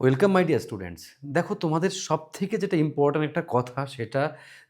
Welcome my dear students দেখো, তোমাদের সব থেকে যেটা ইম্পর্ট্যান্ট একটা কথা সেটা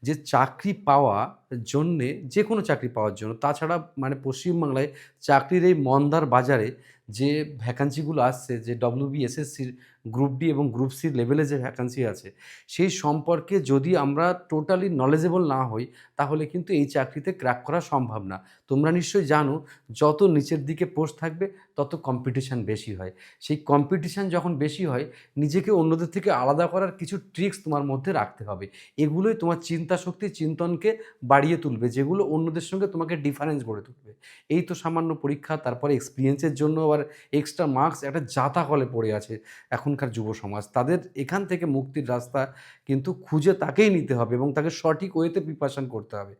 যে চাকরি পাওয়া জন্যে যে কোনো চাকরি পাওয়ার জন্য। তাছাড়া মানে পশ্চিমবাংলায় চাকরির এই মন্দার বাজারে যে ভ্যাকান্সিগুলো আসছে, যে ডব্লিউবি এসএসসির গ্রুপ ডি এবং গ্রুপ সি লেভেলে যে ভ্যাকান্সি আছে, সেই সম্পর্কে যদি আমরা টোটালি নলেজেবল না হই, তাহলে কিন্তু এই চাকরিতে ক্র্যাক করা সম্ভব না। তোমরা নিশ্চয়ই জানো, যত নিচের দিকে পোস্ট থাকবে, তত কম্পিটিশান বেশি হয়। সেই কম্পিটিশান যখন বেশি হয়, নিজেকে অন্যদের থেকে আলাদা করার কিছু ট্রিক্স তোমার মধ্যে রাখতে হবে। এগুলোই তোমার চিন্তা শক্তি চিন্তনকে বাড়িয়ে তুলবে, যেগুলো অন্যদের সঙ্গে তোমাকে ডিফারেন্স গড়ে তুলবে। এই তো সামান্য পরীক্ষা, তারপরে এক্সপিরিয়েন্সের জন্য আবার এক্সট্রা মার্কস একটা জাতা কলে পড়ে আছে এখনকার যুব সমাজ তাদের এখান থেকে মুক্তির রাস্তা কিন্তু খুঁজে তাকেই নিতে হবে এবং তাকে সঠিক ওয়েতে প্রিপারেশন করতে হবে।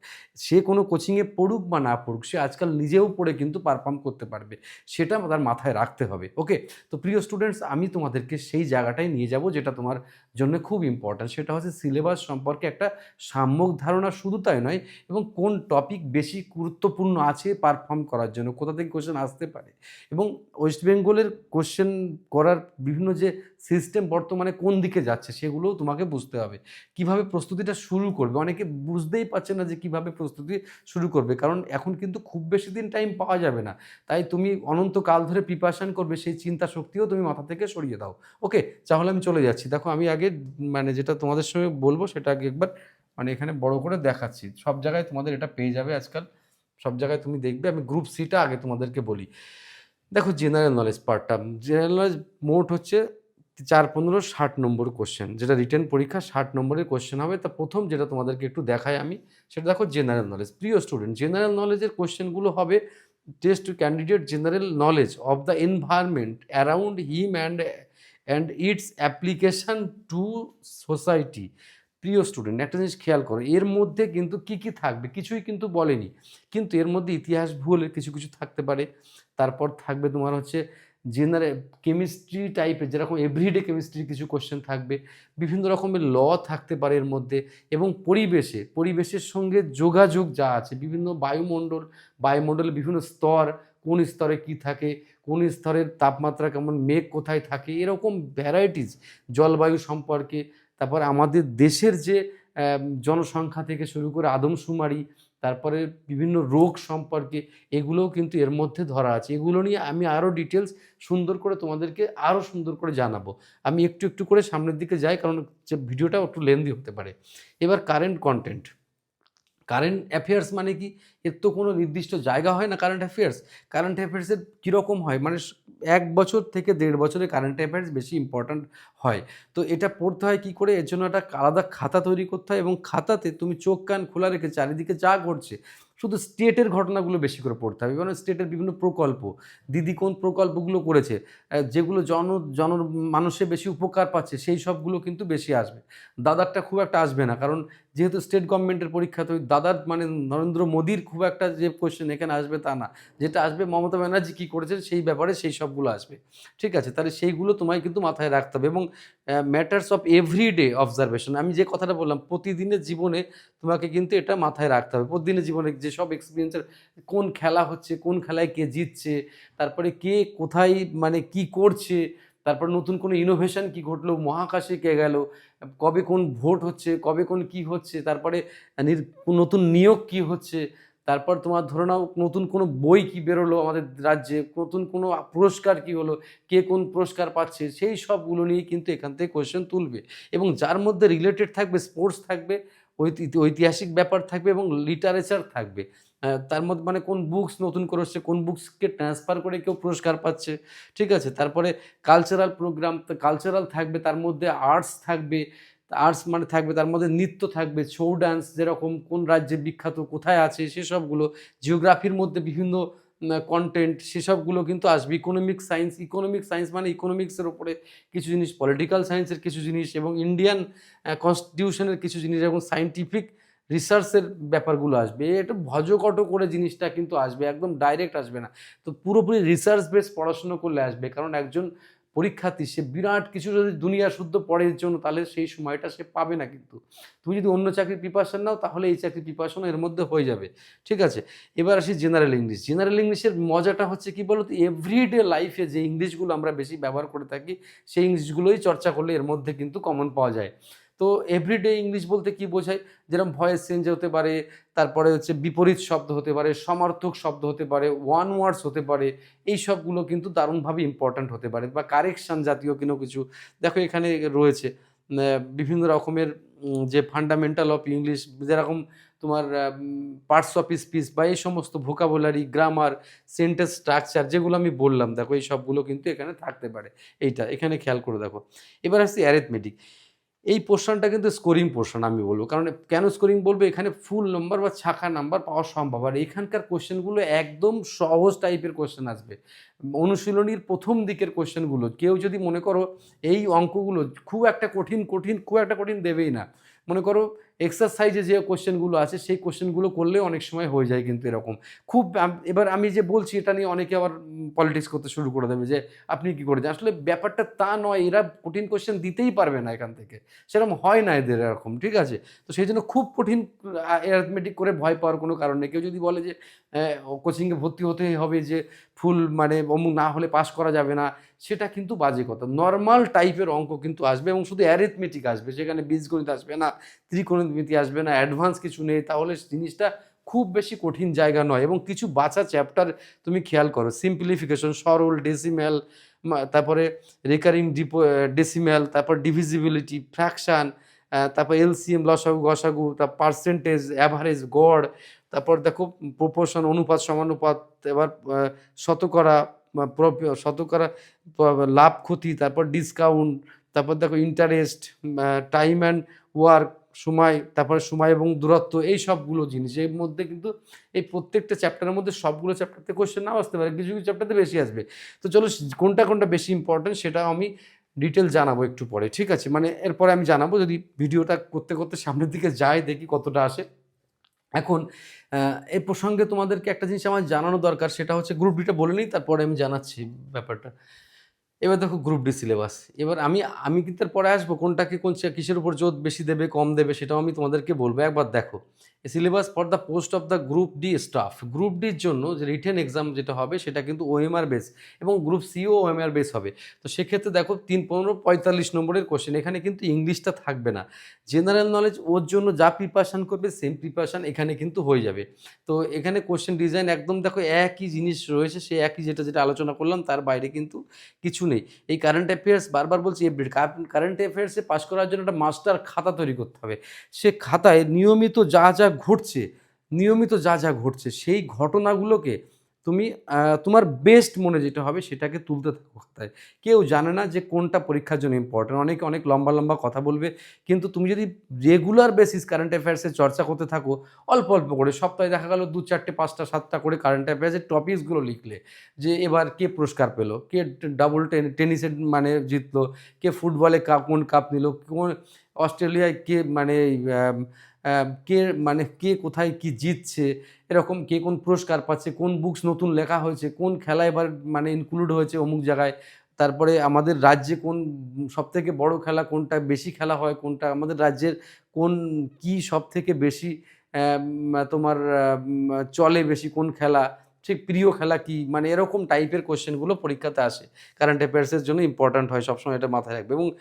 সে কোনো কোচিংয়ে পড়ুক বা না পড়ুক, সে আজকাল নিজেও পড়ে কিন্তু পারফর্ম করতে পারবে। সেটা তার মাথায় রাখতে হবে ওকে তো প্রিয় স্টুডেন্টস আমি তোমাদেরকে সেই জায়গাটায় নিয়ে যাব যেটা তোমার জন্য খুব ইম্পর্ট্যান্ট সেটা হচ্ছে সিলেবাস সম্পর্কে একটা সাম্যক ধারণা শুধু তাই নয়, এবং কোন টপিক বেশি গুরুত্বপূর্ণ আছে পারফর্ম করার জন্য, কোথা থেকে কোশ্চেন আসতে পারে। এবং ওয়েস্ট বেঙ্গলের কোশ্চেন করার বিভিন্ন যে সিস্টেম বর্তমানে কোন দিকে যাচ্ছে সেগুলোও তোমাকে বুঝতে হবে। কীভাবে প্রস্তুতিটা শুরু করবে? অনেকে বুঝতেই পারছে না যে কীভাবে প্রস্তুতি শুরু করবে, কারণ এখন কিন্তু খুব বেশি দিন টাইম পাওয়া যাবে না। তাই তুমি অনন্তকাল ধরে প্রিপারেশান করবে, সেই চিন্তা শক্তিও তুমি মাথা থেকে সরিয়ে দাও। ওকে তাহলে আমি চলে যাচ্ছি। দেখো, আমি আগে মানে যেটা তোমাদের সঙ্গে বলব, সেটা আগে একবার মানে এখানে বড় করে দেখাচ্ছি। সব জায়গায় তোমাদের এটা পেয়ে যাবে আজকাল। সব জায়গায় তুমি দেখবে, আমি গ্রুপ সিটা আগে তোমাদেরকে বলি। দেখো জেনারেল নলেজ পার্টটা জেনারেল নলেজ মোট হচ্ছে চার, পনেরো, ষাট নম্বর কোশ্চেন যেটা রিটেন পরীক্ষা, ষাট নম্বরের কোশ্চেন হবে। তা প্রথম যেটা তোমাদেরকে একটু দেখাই আমি, সেটা দেখো জেনারেল নলেজ প্রিয় স্টুডেন্ট জেনারেল নলেজের কোশ্চেনগুলো হবে test to candidate general knowledge of the environment around him and and its application to society প্রিয় স্টুডেন্ট একটা জিনিস খেয়াল করো, এর মধ্যে কিন্তু কি কি থাকবে? কিছুই কিন্তু বলেনি। কিন্তু এর মধ্যে ইতিহাস ভূগোলের কিছু কিছু থাকতে পারে। তারপর থাকবে তোমার হচ্ছে জেনারেল কেমিস্ট্রি টাইপের যেরকম এভরিডে কেমিস্ট্রির কিছু কোশ্চেন থাকবে, বিভিন্ন রকমের ল থাকতে পারে এর মধ্যে এবং পরিবেশে, পরিবেশের সঙ্গে যোগাযোগ যা আছে, বিভিন্ন বায়ুমণ্ডল, বায়ুমণ্ডলের বিভিন্ন স্তর, কোন স্তরে কি থাকে, কোন স্তরের তাপমাত্রা কেমন, মেঘ কোথায় থাকে, এরকম ভ্যারাইটিস জলবায়ু সম্পর্কে, তারপর আমাদের দেশের যে জনসংখ্যা থেকে শুরু করে আদমশুমারি তারপরে বিভিন্ন রোগ সম্পর্কে এগুলোও কিন্তু এর মধ্যে ধরা আছে। এগুলো নিয়ে আমি আরও ডিটেলস সুন্দর করে তোমাদেরকে আরও সুন্দর করে জানাব। আমি একটু একটু করে সামনের দিকে যাই, কারণ ভিডিওটা একটু লেন্দি হতে পারে। এবার কারেন্ট কন্টেন্ট কারেন্ট অ্যাফেয়ার্স মানে কি? এর তো কোনো নির্দিষ্ট জায়গা হয় না কারেন্ট অ্যাফেয়ার্স কারেন্ট অ্যাফেয়ার্সের কীরকম হয়? মানে এক বছর থেকে দেড় বছরে কারেন্ট অ্যাফেয়ার্স বেশি ইম্পর্ট্যান্ট হয়। তো এটা পড়তে হয় কি করে? এর জন্য একটা আলাদা খাতা তৈরি করতে হয় এবং খাতাতে তুমি চোখ কান খোলা রেখে চারিদিকে যা ঘটছে, শুধু স্টেটের ঘটনাগুলো বেশি করে পড়তে হবে। এবং স্টেটের বিভিন্ন প্রকল্প, দিদি কোন প্রকল্পগুলো করেছে যেগুলো জন জন মানুষের বেশি উপকার পাচ্ছে, সেই সবগুলো কিন্তু বেশি আসবে। দাদারটা খুব একটা আসবে না। কারণ যেহেতু স্টেট গভর্নমেন্টের পরীক্ষা, তো দাদার মানে নরেন্দ্র মোদীর খুব একটা যে কোয়েশ্চেন এখানে আসবে তা না। যেটা আসবে মমতা ব্যানার্জি কী করেছেন সেই ব্যাপারে সেই সবগুলো আসবে। ঠিক আছে, তাহলে সেইগুলো তোমায় কিন্তু মাথায় রাখতে হবে এবং ম্যাটার্স অফ এভরিডে অবজারভেশন আমি যে কথাটা বললাম, প্রতিদিনের জীবনে তোমাকে কিন্তু এটা মাথায় রাখতে হবে। প্রতিদিনের জীবনে যেসব এক্সপিরিয়েন্সের কোন খেলা হচ্ছে, কোন খেলায় কে জিতছে, তারপরে কে কোথায় মানে কি করছে, তারপর নতুন কোনো ইনোভেশন কি ঘটলো, মহাকাশে কে গেল কবে কোন ভোট হচ্ছে, কবে কোন কি হচ্ছে, তারপরে নতুন নিয়োগ কি হচ্ছে, তারপর তোমার ধরে নাও নতুন কোনো বই কি বেরোলো আমাদের রাজ্যে, নতুন কোনো পুরস্কার কি হলো, কে কোন পুরস্কার পাচ্ছে, সেই সবগুলো নিয়ে কিন্তু এখান থেকে কোয়েশ্চেন তুলবে। এবং যার মধ্যে রিলেটেড থাকবে স্পোর্টস থাকবে, ঐতি- ঐতিহাসিক ব্যাপার থাকবে এবং লিটারেচার থাকবে। তার মধ্যে মানে কোন বুকস নতুন করে হচ্ছে কোন বুকসকে ট্রান্সফার করে কেউ পুরস্কার পাচ্ছে, ঠিক আছে? তারপরে কালচারাল প্রোগ্রাম কালচারাল থাকবে, তার মধ্যে আর্টস থাকবে আর্টস মানে থাকবে, তার মধ্যে নৃত্য থাকবে ছৌ ডান্স যেরকম, কোন রাজ্যে বিখ্যাত, কোথায় আছে সেসবগুলো জিওগ্রাফির মধ্যে বিভিন্ন কন্টেন্ট সেসবগুলো কিন্তু আসবে। ইকোনমিক সায়েন্স ইকোনমিক সায়েন্স মানে ইকোনমিক্সের ওপরে কিছু জিনিস পলিটিক্যাল সায়েন্সের কিছু জিনিস এবং ইন্ডিয়ান কনস্টিটিউশনের কিছু জিনিস এবং সায়েন্টিফিক রিসার্চের ব্যাপারগুলো আসবে। এটা ভজকট করে জিনিসটা কিন্তু আসবে, একদম ডাইরেক্ট আসবে না। তো পুরোপুরি রিসার্চ বেস পড়াশুনো করলে আসবে, কারণ একজন পরীক্ষার্থী, সে বিরাট কিছু যদি দুনিয়া শুদ্ধ পড়ের জন্য, তাহলে সেই সময়টা সে পাবে না কিন্তু। তুমি যদি অন্য চাকরির প্রিপারেশন নাও, তাহলে এই চাকরির প্রিপারেশন এর মধ্যে হয়ে যাবে। ঠিক আছে? এবার আসি জেনারেল ইংলিশ জেনারেল ইংলিশের মজাটা হচ্ছে কি বলতো এভরিডে লাইফে যে ইংলিশগুলো আমরা বেশি ব্যবহার করে থাকি, সেই ইংলিশগুলোই চর্চা করলে এর মধ্যে কিন্তু কমন পাওয়া যায়। তো এভরিডে ইংলিশ বলতে কি বোঝায়? যেরকম ভয়েস চেঞ্জ হতে পারে, তারপরে হচ্ছে বিপরীত শব্দ হতে পারে, সমার্থক শব্দ হতে পারে ওয়ান ওয়ার্ডস হতে পারে, এই সবগুলো কিন্তু দারুণভাবে ইম্পর্ট্যান্ট হতে পারে বা কারেকশান জাতীয় কোনো কিছু। দেখো এখানে রয়েছে বিভিন্ন রকমের যে ফান্ডামেন্টাল অফ ইংলিশ যেরকম তোমার পার্টস অফ স্পিচ বা এই সমস্ত ভোকাবুলারি গ্রামার সেন্টেন্স স্ট্রাকচার যেগুলো আমি বললাম, দেখো এই সবগুলো কিন্তু এখানে থাকতে পারে। এইটা, এখানে খেয়াল করে দেখো। এবার আসছি অ্যারেথমেটিক এই পোর্শনটা কিন্তু স্কোরিং পোর্শন আমি বলব। কারণ কেন স্কোরিং বলব? এখানে ফুল নাম্বার বা শাখা নাম্বার পাওয়া সম্ভব। আর এখানকার কোশ্চেনগুলো একদম সহজ টাইপের কোশ্চেন আসবে। অনুশীলনীর প্রথম দিকের কোশ্চেনগুলো কেউ যদি মনে করো এই অঙ্কগুলো খুব একটা কঠিন কঠিন, খুব একটা কঠিন দেবেই না। মনে করো এক্সারসাইজে যে কোশ্চেনগুলো আছে, সেই কোশ্চেনগুলো করলে অনেক সময় হয়ে যায় কিন্তু এরকম। খুব এবার আমি যে বলছি, এটা নিয়ে অনেকে আবার পলিটিক্স করতে শুরু করে দেবে যে, আপনি কি করেছেন? আসলে ব্যাপারটা তা নয়, এরা কঠিন কোশ্চেন দিতেই পারবে না এখান থেকে। সেরকম হয় না এদের এরকম, ঠিক আছে? তো সেই জন্য খুব কঠিন অ্যারিথমেটিক করে ভয় পাওয়ার কোনো কারণ নেই। কেউ যদি বলে যে কোচিংয়ে ভর্তি হতেই হবে যে ফুল মানে অমুক না হলে পাস করা যাবে না, সেটা কিন্তু বাজে কথা। নর্মাল টাইপের অঙ্ক কিন্তু আসবে এবং শুধু অ্যারিথমেটিক আসবে, সেখানে বীজগণিত আসবে না ত্রিকোণমিতি আসবে না অ্যাডভান্স কিছু নেই, তাহলে জিনিসটা খুব বেশি কঠিন জায়গা নয়। এবং কিছু বাঁচা চ্যাপ্টার তুমি খেয়াল করো সিম্পলিফিকেশন সরল ডেসিমেল তারপরে রেকারিং ডিপো ডেসিমেল তারপর ডিভিজিবিলিটি ফ্র্যাকশান তারপর এলসিএম লসাগু, গসাগু, তার পার্সেন্টেজ অ্যাভারেজ গড়, তারপর দেখো প্রপোর্শন অনুপাত, সমানুপাত, এবার শতকরা শতকরা লাভ, ক্ষতি, তারপর ডিসকাউন্ট তারপর দেখো ইন্টারেস্ট টাইম অ্যান্ড ওয়ার্ক সময়, তারপরে সময় এবং দূরত্ব, এই সবগুলো জিনিস। এর মধ্যে কিন্তু এই প্রত্যেকটা চ্যাপ্টারের মধ্যে সবগুলো চ্যাপ্টারতে কোয়েশ্চেন নাও আসতে পারে, কিছু কিছু চ্যাপ্টারতে বেশি আসবে। তো চলো কোনটা কোনটা বেশি ইম্পর্টেন্ট সেটা আমি ডিটেল জানাব একটু পরে, ঠিক আছে? মানে এরপরে আমি জানাব যদি ভিডিওটা করতে করতে সামনের দিকে যাই দেখি কতটা আসে। এখন এই প্রসঙ্গে তোমাদেরকে একটা জিনিস আমার জানানো দরকার, সেটা হচ্ছে গ্রুপ ডিটা বলে নিই, তারপরে আমি জানাচ্ছি ব্যাপারটা। এবার দেখো গ্রুপ ডি সিলেবাস এবার আমি আমি কিন্তু পরে আসব, কোনটাকে কোন কিসের উপর জোর বেশি দেবে, কম দেবে, সেটাও আমি তোমাদেরকে বলব। একবার দেখো syllabus for the post of the group D staff group ডির জন্য যে রিটেন এক্সাম যেটা হবে, সেটা কিন্তু ওএমআর বেস এবং গ্রুপ সিও ওএমআর বেস হবে। তো সেক্ষেত্রে দেখো, তিন, পনেরো, পঁয়তাল্লিশ নম্বরের কোশ্চেন এখানে কিন্তু ইংলিশটা থাকবে না। জেনারেল নলেজ ওর জন্য যা প্রিপারেশান করবে সেম প্রিপারেশান এখানে কিন্তু হয়ে যাবে। তো এখানে কোশ্চেন ডিজাইন একদম দেখো একই জিনিস রয়েছে, সে একই যেটা যেটা আলোচনা করলাম, তার বাইরে কিন্তু কিছু নেই। এই কারেন্ট অ্যাফেয়ার্স বারবার বলছি এভরি কারেন্ট অ্যাফেয়ার্সে পাস করার জন্য একটা মাস্টার খাতা তৈরি করতে হবে। সে খাতায় নিয়মিত যা যা ঘটছে, নিয়মিত যা যা ঘটছে, সেই ঘটনাগুলোকে তুমি তোমার বেস্ট মনে যেটা হবে সেটাকে তুলতে থাকো। কেউ জানে না যে কোনটা পরীক্ষার জন্য ইম্পর্টেন্ট অনেকে অনেক লম্বা লম্বা কথা বলবে, কিন্তু তুমি যদি রেগুলার বেসিস কারেন্ট অ্যাফেয়ার্সে চর্চা করতে থাকো, অল্প অল্প করে, সপ্তাহে দেখা গেল দু, চারটে, পাঁচটা, সাতটা করে কারেন্ট অ্যাফেয়ার্সের টপিকসগুলো লিখলে, যে এবার কে পুরস্কার পেল, কে ডাবল টেনিসে মানে জিতলো, কে ফুটবলে কাপ কোন কাপ নিল, কোন অস্ট্রেলিয়ায় কে মানে কে মানে কে কোথায় কি জিতছে, এরকম কে কোন পুরস্কার পাচ্ছে, কোন বুকস নতুন লেখা হয়েছে, কোন খেলা এবার মানে ইনক্লুড হয়েছে অমুক জায়গায়, তারপরে আমাদের রাজ্যে কোন সব থেকে বড়ো খেলা কোনটা বেশি খেলা হয়, কোনটা আমাদের রাজ্যের কোন কি সব থেকে বেশি তোমার চলে বেশি কোন খেলা ঠিক প্রিয় খেলা কি? মানে এরকম টাইপের কোশ্চেনগুলো পরীক্ষাতে আসে। কারেন্ট অ্যাফেয়ার্সের জন্য ইম্পর্ট্যান্ট হয়, সবসময় এটা মাথায় রাখবে এবং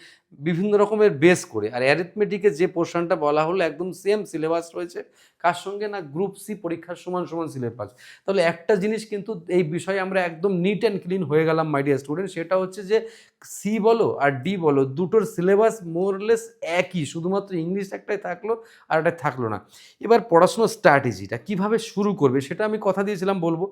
বিভিন্ন রকমের বেস করে। আর অ্যারিথমেটিকে যে পোর্শনটা বলা হলো, একদম সেম সিলেবাস রয়েছে। কার সঙ্গে না গ্রুপ সি পরীক্ষার সমান সমান সিলেবাস তাহলে একটা জিনিস কিন্তু এই বিষয়ে আমরা একদম নিট অ্যান্ড ক্লিন হয়ে গেলাম মাই ডিয়ার স্টুডেন্ট সেটা হচ্ছে যে সি বলো আর ডি বলো, দুটোর সিলেবাস মোরলেস একই, শুধুমাত্র ইংলিশ একটাই থাকল আর একটাই থাকল না। এবার পড়াশোনার স্ট্র্যাটেজিটা কীভাবে শুরু করবে, সেটা আমি কথা দিয়েছিলাম বলব।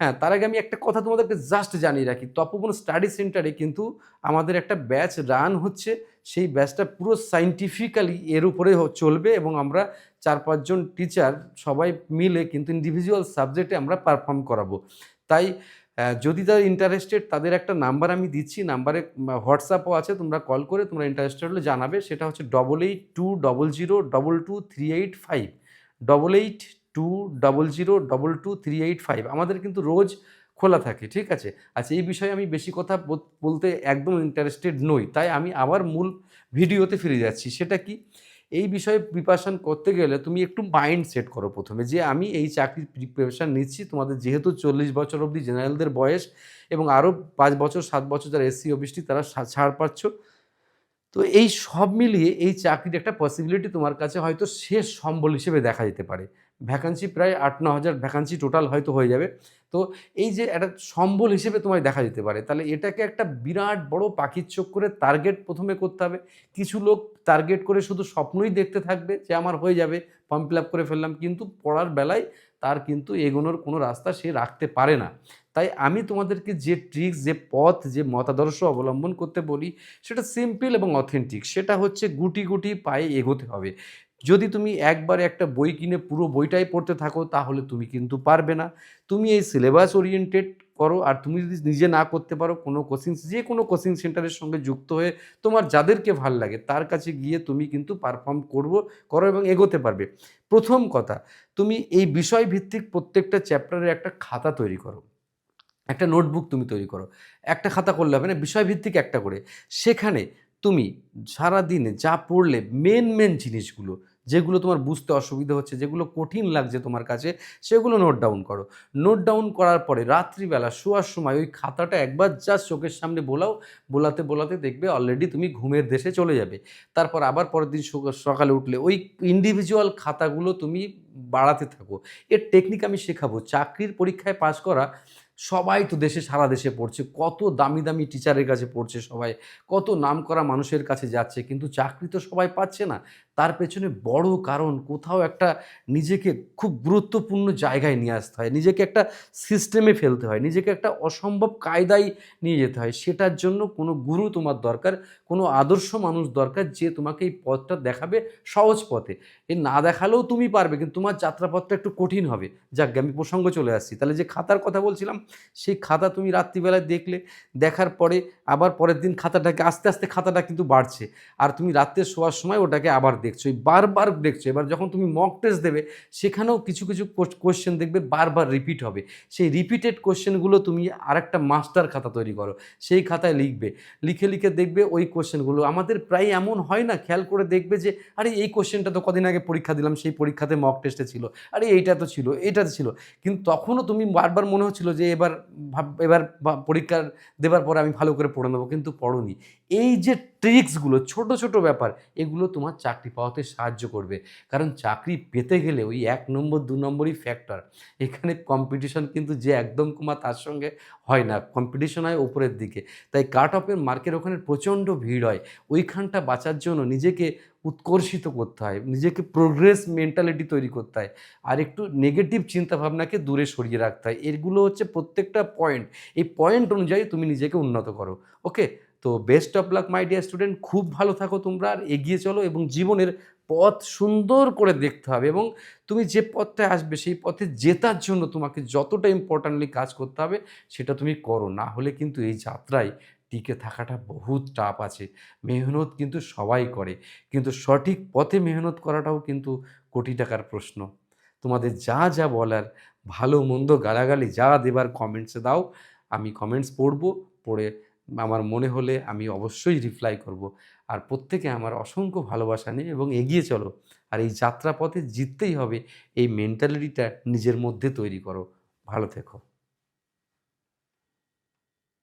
হ্যাঁ তার আগে আমি একটা কথা তোমাদেরকে জাস্ট জানিয়ে রাখি। তপবন স্টাডি সেন্টারে কিন্তু আমাদের একটা ব্যাচ রান হচ্ছে। সেই ব্যাচটা পুরো সাইন্টিফিক্যালি এর উপরে চলবে এবং আমরা চার পাঁচজন টিচার সবাই মিলে কিন্তু ইন্ডিভিজুয়াল সাবজেক্টে আমরা পারফর্ম করাবো। তাই যদি তারা ইন্টারেস্টেড তাদের একটা নাম্বার আমি দিচ্ছি। নাম্বারে হোয়াটসঅ্যাপও আছে, তোমরা কল করে তোমরা ইন্টারেস্টেড হলে জানাবে। সেটা হচ্ছে double eight two double zero double two three eight five double eight two double zero double two three eight five আমাদের কিন্তু রোজ খোলা থাকে, ঠিক আছে? আচ্ছা এই বিষয়ে আমি বেশি কথা বলতে একদম ইন্টারেস্টেড নই। তাই আমি আবার মূল ভিডিওতে ফিরে যাচ্ছি। সেটা কি? এই বিষয়ে প্রিপারেশান করতে গেলে তুমি একটু মাইন্ড সেট করো প্রথমে যে আমি এই চাকরির প্রিপারেশান নিচ্ছি। তোমাদের যেহেতু চল্লিশ বছর অবধি জেনারেলদের বয়স এবং আরও পাঁচ বছর, সাত বছর যারা এসসি ওবিসটি তারা ছাড় পাচ্ছ। তো এই সব মিলিয়ে এই চাকরির একটা পসিবিলিটি তোমার কাছে হয়তো শেষ সম্বল হিসেবে দেখা যেতে পারে। ভ্যাকান্সি প্রায় আট, ন হাজার ভ্যাকান্সি টোটাল হয়তো হয়ে যাবে। তো এই যে একটা সম্বল হিসেবে তোমায় দেখা যেতে পারে, তাহলে এটাকে একটা বিরাট বড় পাখির চোখ করে টার্গেট প্রথমে করতে হবে। কিছু লোক টার্গেট করে শুধু স্বপ্নই দেখতে থাকবে যে আমার হয়ে যাবে ফর্ম ফিল আপ করে ফেললাম, কিন্তু পড়ার বেলায় তার কিন্তু এগোনোর কোনো রাস্তা সে রাখতে পারে না। তাই আমি তোমাদেরকে যে ট্রিক্স যে পথ, যে মতাদর্শ অবলম্বন করতে বলি, সেটা সিম্পল এবং অথেন্টিক সেটা হচ্ছে গুটি গুটি পায়ে এগোতে হবে। যদি তুমি একবারে একটা বই কিনে পুরো বইটাই পড়তে থাকো, তাহলে তুমি কিন্তু পারবে না। তুমি এই সিলেবাস ওরিয়েন্টেড করো, আর তুমি যদি নিজে না করতে পারো, কোনো কোচিং, যে কোনো কোচিং সেন্টারের সঙ্গে যুক্ত হয়ে তোমার যাদেরকে ভালো লাগে, তার কাছে গিয়ে তুমি কিন্তু পারফর্ম করব, করো এবং এগোতে পারবে। প্রথম কথা, তুমি এই বিষয় ভিত্তিক প্রত্যেকটা চ্যাপ্টারের একটা খাতা তৈরি করো। একটা নোটবুক তুমি তৈরি করো। একটা খাতা করলে হবে না বিষয়ভিত্তিক একটা করে। সেখানে তুমি সারা দিনে যা পড়লে মেন মেন জিনিসগুলো যেগুলো তোমার বুঝতে অসুবিধা হচ্ছে, যেগুলো কঠিন লাগছে তোমার কাছে, সেগুলো নোট ডাউন করো। নোট ডাউন করার পরে রাত্রিবেলা শোয়ার সময় ওই খাতাটা একবার জাস্ট চোখের সামনে বোলাও, বোলাতে বোলাতে দেখবে অলরেডি তুমি ঘুমের দেশে চলে যাবে। তারপর আবার পরের দিন সকালে উঠলে ওই ইন্ডিভিজুয়াল খাতাগুলো তুমি বাড়াতে থাকো। এর টেকনিক আমি শেখাবো। চাকরির পরীক্ষায় পাশ করা সবাই তো দেশে, সারা দেশে পড়ছে। কত দামি দামি টিচারের কাছে পড়ছে সবাই। কত নাম করা মানুষের কাছে যাচ্ছে। কিন্তু চাকরি তো সবাই পাচ্ছে না। তার পেছনে বড় কারণ কোথাও একটা নিজেকে খুব গুরুত্বপূর্ণ জায়গায় নিয়ে আসতে হয়। নিজেকে একটা সিস্টেমে ফেলতে হয়। নিজেকে একটা অসম্ভব কায়দায় নিয়ে যেতে হয়। সেটার জন্য কোনো গুরু তোমার দরকার, কোনো আদর্শ মানুষ দরকার যে তোমাকে এই পথটা দেখাবে সহজ পথে। এ না দেখালেও তুমি পারবে, কিন্তু তোমার যাত্রাপথটা একটু কঠিন হবে। যাক আমি প্রসঙ্গ চলে আসছি। তাহলে যে খাতার কথা বলছিলাম, সেই খাতা তুমি রাত্রিবেলায় দেখলে, দেখার পরে আবার পরের দিন খাতাটাকে, আস্তে আস্তে খাতাটা কিন্তু বাড়ছে। আর তুমি রাত্রে শোয়ার সময় ওটাকে আবার দেখছ, এই বারবার দেখছ, এবার যখন তুমি মক টেস্ট দেবে, সেখানেও কিছু কিছু কোশ্চেন দেখবে বারবার রিপিট হবে। সেই রিপিটেড কোশ্চেনগুলো তুমি আরেকটা মাস্টার খাতা তৈরি করো, সেই খাতায় লিখবে। লিখে লিখে দেখবে ওই কোশ্চেনগুলো আমাদের প্রায় এমন হয় না, খেয়াল করে দেখবে যে, আরে এই কোশ্চেনটা তো কদিন আগে পরীক্ষা দিলাম, সেই পরীক্ষাতে মক টেস্টে ছিল। আরে এইটা তো ছিল এটা ছিল। কিন্তু তখনও তুমি বারবার মনে হচ্ছিল যে, এবার এবার পরীক্ষা দেবার পরে আমি ভালো করে পড়ে নেব, কিন্তু পড়োনি। এই যে ট্রিক্সগুলো ছোট ছোট ব্যাপার, এগুলো তোমার চাকরি পাওয়াতে সাহায্য করবে। কারণ চাকরি পেতে গেলে ওই এক নম্বর, দু নম্বরই ফ্যাক্টর এখানে কম্পিটিশন কিন্তু যে একদম কমা তার সঙ্গে হয় না। কম্পিটিশন হয় উপরের দিকে। তাই কাট অফের মার্কের ওখানে প্রচণ্ড ভিড় হয়। ওইখানটা বাঁচার জন্য নিজেকে উৎকর্ষিত করতে হয়। নিজেকে প্রোগ্রেস মেন্টালিটি তৈরি করতে হয়। আর একটু নেগেটিভ চিন্তাভাবনাকে দূরে সরিয়ে রাখতে হয়। এগুলো হচ্ছে প্রত্যেকটা পয়েন্ট এই পয়েন্ট অনুযায়ী তুমি নিজেকে উন্নত করো। ওকে তো best of luck my dear student খুব ভালো থাকো তোমরা, আর এগিয়ে চলো এবং জীবনের পথ সুন্দর করে দেখতে হবে এবং তুমি যে পথটায় আসবে, সেই পথে জেতার জন্য তোমাকে যতটা ইম্পর্ট্যান্টলি কাজ করতে হবে, সেটা তুমি করো। না হলে কিন্তু এই যাত্রায় টিকে থাকাটা বহুত টাফ আছে। মেহনত কিন্তু সবাই করে, কিন্তু সঠিক পথে মেহনত করাটাও কিন্তু কোটি টাকার প্রশ্ন। তোমাদের যা যা বলার, ভালো মন্দ গালাগালি যা দেবার কমেন্টসে দাও, আমি কমেন্টস পড়ব, পড়ে আমার মনে হলে আমি অবশ্যই রিপ্লাই করব। আর প্রত্যেকে আমার অসংখ্য ভালোবাসা নিয়ে এবং এগিয়ে চলো। আর এই যাত্রাপথে জিততেই হবে। এই মেন্টালিটিটা নিজের মধ্যে তৈরি করো। ভালো থেকো।